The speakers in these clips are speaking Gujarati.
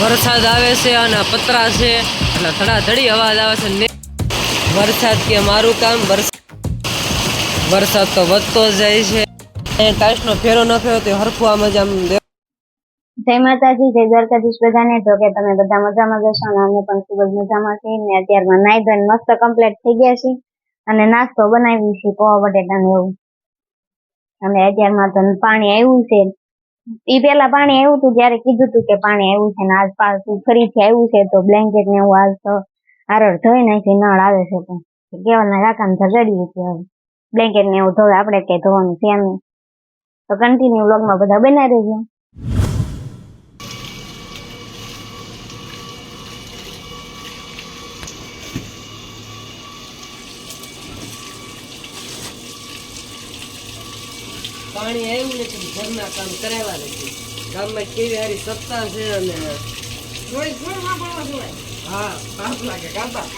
વરસાદ આવે છે અને પતરા છે. એટલે ધડાધડી અવાજ આવે છે. વરસાદ કે મારું કામ વરસાદ તો વધતો જાય છે. ટાઈસનો ફેરો નાખ્યો તો હરખું આમ જ આમ જય માતાજી, જય દ્વારકાધીશ બધાને. તો કે તમે બધા મજામાં જશો અને અમે પણ ખૂબ જ મજામાં છીએ. ને અત્યારમાં નાઈ ધોઈને મસ્ત કમ્પ્લીટ થઈ ગયા છીએ. અને નાસ્તો બનાવી છે, પોવા બટેટા ને એવું. અને અત્યારમાં તો પાણી આવ્યું છે. ઈ પેલા પાણી આવ્યું હતું ત્યારે કીધું હતું કે પાણી આવ્યું છે ને આજ પાછું ફરીથી આવ્યું છે તો બ્લેન્કેટ ને એવું આજ તો આરળ ધોઈ નાખી, નળ આવે છે તો. કેવલના કાકાને ઝઘડી હતી હવે. બ્લેન્કેટ ને એવું ધોવે, આપણે કઈ ધોવાનું છે નહીં. તો કન્ટિન્યુ વ્લોગમાં બધા બનાવી રહેજો પાણી આવ્યું નથી ઘરના કામ કરાવ્યા નથી ગામમાં કેવી સારી સત્તા છે અને હા. પાપ લાગે ગામમાં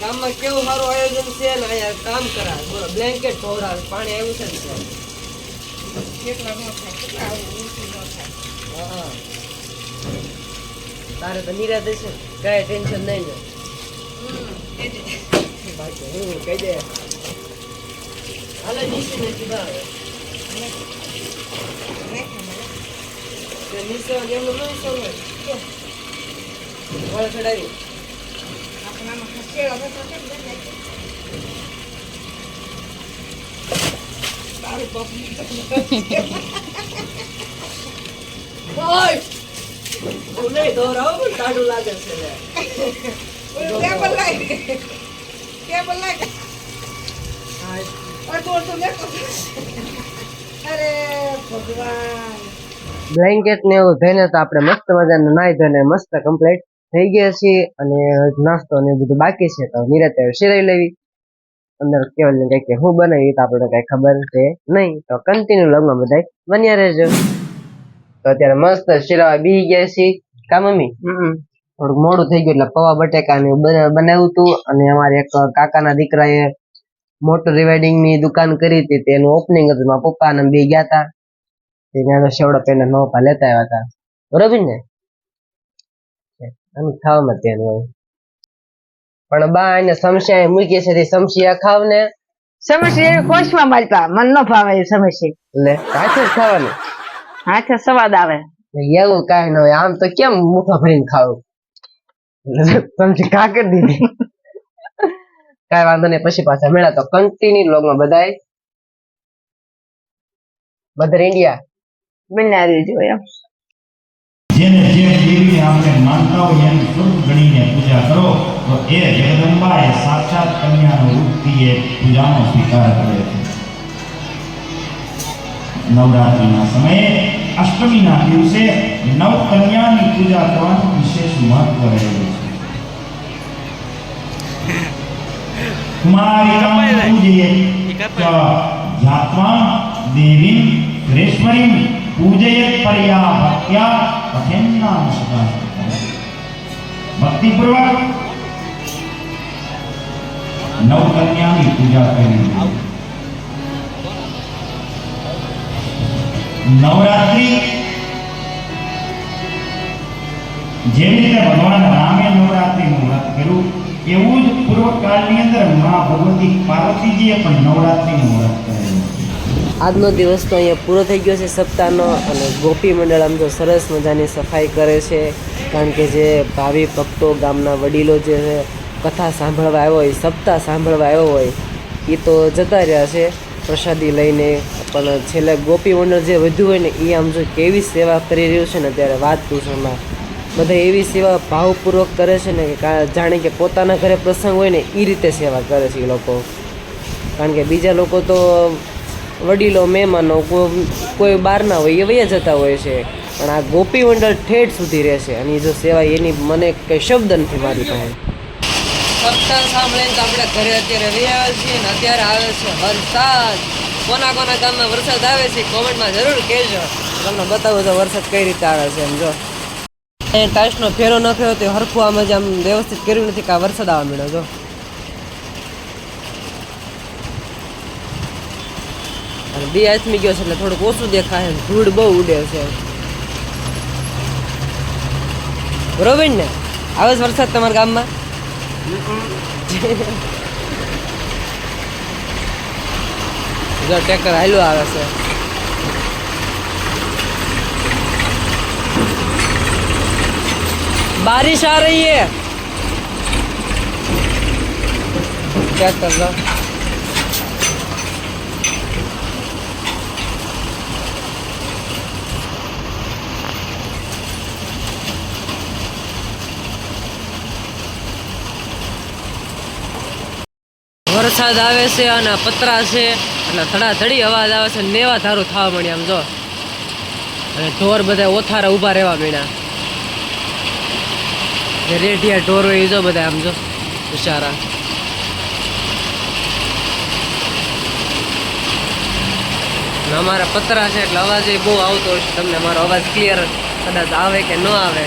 ગામમાં કેવું સારું આયોજન છે ને અહીંયા કામ કરાવે. બોલો બ્લેન્કેટ ધોવડાવે પાણી આવ્યું છે ને હા. તારે તો નિરાશ છે કઈ ટેન્શન નહીં ને બાકી હું કહી દે. હાલે નીચે નથી ભાવે તે નીચે એમનું નહીં સોને વાળ ચડાવી ઓય! હું નહીં દોહરાવું, પણ ટાડું લાગે છે લે. હા, બ્લેન્કેટ ને? એવું થઈને તો આપણે મસ્ત મજાનું નાહી ધોઈને મસ્ત કમ્પ્લીટ થઈ ગયા છીએ અને નાસ્તો ને બધું બાકી છે તો નિરાતે શિરાઈ લેવી. અંદર કેવલ ને કઈ હું બનાવી તો આપણને કઈ ખબર છે નહીં. તો કન્ટિન્યુ લગમાં બધા બન્યા રહેજો. તો અત્યારે મસ્ત શિરાવા બી ગયા છીએ. કા મમ્મી? થોડુંક મોડું થઈ ગયું એટલે પવા બટેકા ને બનાવ્યું હતું અને અમારે એક કાકાના દીકરાએ મોટર રિવાઇડિંગની દુકાન કરી હતી તેનું ઓપનિંગ હતું. મારા પપ્પા અને બે ગયા હતા તેને શેવડો પેને નોપા લેતા આવ્યા હતા બરોબર ને? આનું ખાવામાં તેનું હોય. પણ બા એને સમસ્યા મૂકી છે તે સમસ્યા ખાવ ને સમસ્યા એવી કોશમાં મારતા મન ન ફાવે સમસ્યા. એટલે હાથે ખાવાનું. હાથે સ્વાદ આવે. એવું કાંઈ ન હોય. આમ તો કેમ મુઠો ભરીને ખાવું? તમે કાકર દીધી. કાંઈ વાંધો નહીં. પછી પાછા મેળા તો કન્ટિન્યુ લોગમાં બધાય બધા ઇન્ડિયા બના દેજો એમ જેને જે દેવીને આપણે માનતા હોય એમ સ્વરૂપ ગણીને પૂજા કરો તો એ જગદંબા એ સાક્ષાત કન્યાનો રૂપથી એ પૂજાનો સ્વીકાર કરે છે. નવરાત્રિના સમયે અષ્ટમીના દિવસે નવ કન્યાની પૂજા કરવાનું વિશેષ મહત્વ રહેલું કુમારિકાં પૂજયેત ચ ધ્યાત્વા દેવીં સુરેશ્વરીં પૂજયેત પરયા ભક્ત્યા પઠેન્નામ સદા ભક્તિપૂર્વક નવ કન્યાની પૂજા કરવી જોઈએ. નવરાત્રિ જેવી રીતે ભગવાન રામે નવરાત્રિનું વ્રત કર્યું એવું જ આજનો દિવસ તો અહીંયા પૂરો થઈ ગયો છે સપ્તાહનો અને ગોપી મંડળ આમ તો સરસ મજાની સફાઈ કરે છે. કારણ કે જે ભાવિ ભક્તો ગામના વડીલો જે કથા સાંભળવા આવ્યો હોય, સપ્તાહ સાંભળવા આવ્યો હોય એ તો જતા રહ્યા છે. પ્રસાદી લઈને પણ છેલ્લે ગોપી મંડળ જે વધ્યું હોય ને એ આમ જો કેવી સેવા કરી રહ્યું છે ને, ત્યારે વાત પૂછોમાં બધા એવી સેવા ભાવપૂર્વક કરે છે ને કે જાણે કે પોતાના ઘરે પ્રસંગ હોય ને એ રીતે સેવા કરે છે એ લોકો. કારણ કે બીજા લોકો તો વડીલો મહેમાનો કોઈ બહારના હોય એ વયા જતા હોય છે. પણ આ ગોપી મંડળ ઠેઠ સુધી રહેશે અને એ જો સેવા એની મને કંઈ શબ્દ નથી મારી પાસે. સત્સંગ સાંભળીને તો આપણે ઘરે અત્યારે રહ્યા છીએ ને અત્યારે આવે છે વરસાદ. કોના કોના ગામમાં વરસાદ આવે છે કોમેન્ટમાં જરૂર કહેજો. તમને બતાવું તો વરસાદ કઈ રીતે આવે છે એમ જો. એ ટાઈસનો ફેરો નાખ્યો તે હરખું આમ જ આમ વ્યવસ્થિત કર્યું નથી કે આ વરસાદ આવવા મળ્યો જો. અને બી આથમી ગયો છે એટલે થોડુંક ઓછું દેખાય ધૂળ બહુ ઉડે છે. બરોબર ને આવે છે વરસાદ તમારા ગામમાં? જો ટ્રેક્ટર હાલ્યું આવે છે. बारिश आ रही है क्या कर रहा વરસાદ આવે છે અને પતરા છે એટલે ધડાધડી અવાજ આવે છે નેવા ધારું થવા મળ્યા આમ જો અને ઢોર બધા ઓથારા ઊભા રહેવા મળ્યા જે રેટિયા ઢોર એ જો બધા આમ જો, બિચારા. અમારા પતરા છે એટલે અવાજ એ બહુ આવતો હશે તમને મારો અવાજ ક્લિયર કદાચ આવે કે ન આવે.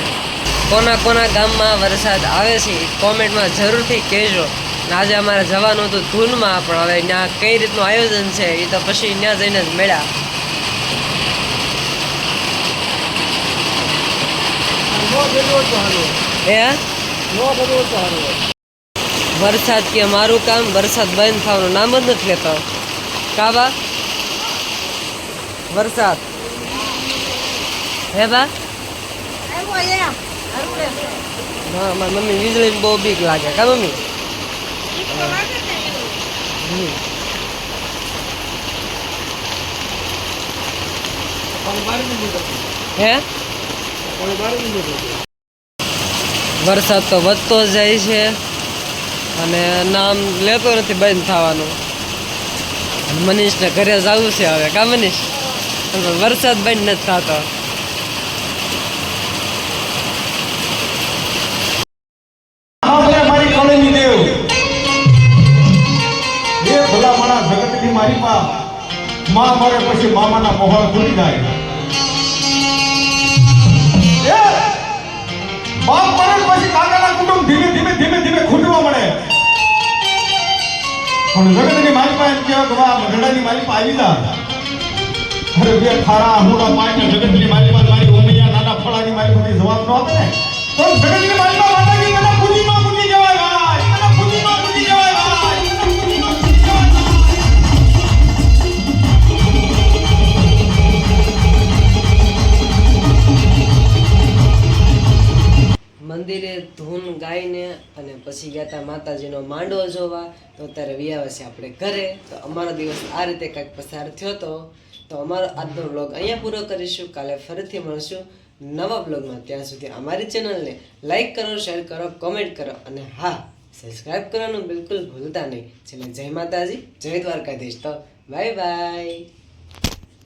કોના કોના ગામમાં વરસાદ આવે છે કોમેન્ટમાં જરૂરથી કહેજો. આજે અમારે જવાનું હતું ધૂનમાં, પણ હવે ત્યાં કઈ રીતનું આયોજન છે એ તો પછી ત્યાં જઈને જ મળ્યા. હે? વરસાદ કે મારું કામ વરસાદ બંધ થવાનું નામ જ નથી લેતો. કાબા વરસાદ. હે બા? હા મારી મમ્મી વીજળી બહુ બીક લાગે. કા મમ્મી? હે? વરસાદ તો વધતો જાય છે. અને નામ લેતો નથી બંધ થવાનું. મનીષને ઘરે જવું છે હવે, કા મનીષ? વરસાદ બંધ નથી થતો. મારી ભલા માં મરે પછી મામાના મોહર ખુલી જાય. બાપ મરે ધીમે ધીમે ધીમે ધીમે ખૂટવા મળે. પણ મારી પા એમ કહેવાય કે વાહ મારી પા આવી જા. અરે બે ખારા હુડા પાઈને જગતની પા મારી ઓમૈયા નાના ફળાની બધી જવાબ ન આપે. ને તો જગતની મારી અને પછી ગયા હતા માતાજીનો માંડવો જોવા. તો અત્યારે વ્યાવે છે આપણે ઘરે. તો અમારો દિવસ આ રીતે કંઈક પસાર થયો હતો તો અમારો આજનો બ્લોગ અહીંયા પૂરો કરીશું. કાલે ફરીથી મળશું નવા બ્લોગમાં ત્યાં સુધી અમારી ચેનલને લાઇક કરો શેર કરો કોમેન્ટ કરો અને હા સબસ્ક્રાઈબ કરવાનું બિલકુલ ભૂલતા નહીં. છેલ્લે જય માતાજી, જય દ્વારકાધીશ. તો બાય બાય